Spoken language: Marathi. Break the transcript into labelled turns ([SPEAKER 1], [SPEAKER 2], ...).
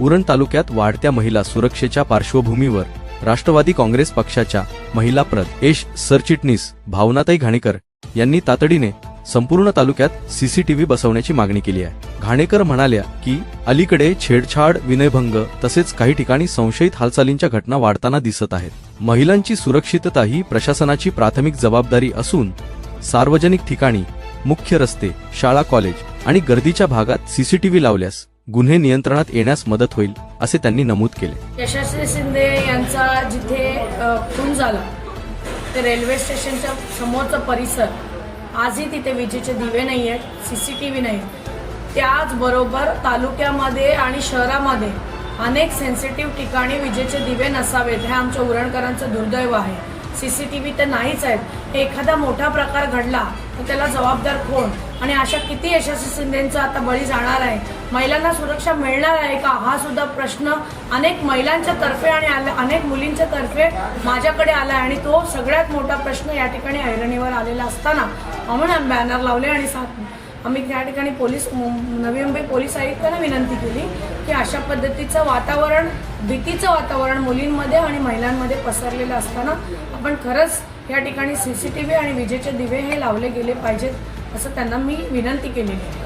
[SPEAKER 1] उरण तालुक्यात वाढत्या महिला सुरक्षेच्या पार्श्वभूमीवर राष्ट्रवादी काँग्रेस पक्षाच्या महिला प्रद एश सरचिटणीस भावनाताई घाणेकर यांनी तातडीने संपूर्ण तालुक्यात सीसीटीव्ही बसवण्याची मागणी केली आहे. घाणेकर म्हणाल्या की अलीकडे छेडछाड विनयभंग तसेच काही ठिकाणी संशयित हालचालींच्या घटना वाढताना दिसत आहेत. महिलांची सुरक्षितता ही प्रशासनाची प्राथमिक जबाबदारी असून सार्वजनिक ठिकाणी मुख्य रस्ते शाळा कॉलेज आणि गर्दीच्या भागात सीसीटीव्ही लावल्यास गुन्हे नियंत्रणात येण्यास मदत होईल असे त्यांनी नमूद केले.
[SPEAKER 2] यशस्वी शिंदे यांचा जिथे खून झाला ते रेल्वे स्टेशनच्या समोरचा परिसर आजही तिथे विजेचे दिवे नाही आहेत सी सी टी व्ही नाही त्याचबरोबर तालुक्यामध्ये आणि शहरामध्ये अनेक सेन्सिटिव्ह ठिकाणी विजेचे दिवे नसावेत हे आमच्या उरणकरांचं दुर्दैव आहे. सी सी टी व्ही तर नाहीच आहेत. एखादा मोठा प्रकार घडला तर त्याला जबाबदार कोण? आणि अशा किती यशस्वी शिंदेचा आता बळी जाणार आहे? महिलांना सुरक्षा मिळणार आहे का? हा सुद्धा प्रश्न अनेक महिलांच्या तर्फे आणि अनेक मुलींच्या तर्फे माझ्याकडे आला आणि तो सगळ्यात मोठा प्रश्न या ठिकाणी ऐरणीवर आलेला असताना आम्ही बॅनर लावले आणि साथ आम्ही त्या ठिकाणी पोलीस नवी मुंबई पोलीस आयुक्तांना विनंती केली की अशा पद्धतीचं वातावरण भीतीचं वातावरण मुलींमध्ये आणि महिलांमध्ये पसरलेलं असताना आपण खरंच या ठिकाणी सी सी टी व्ही आणि विजेचे दिवे हे लावले गेले पाहिजेत असं त्यांना मी विनंती केलेली आहे.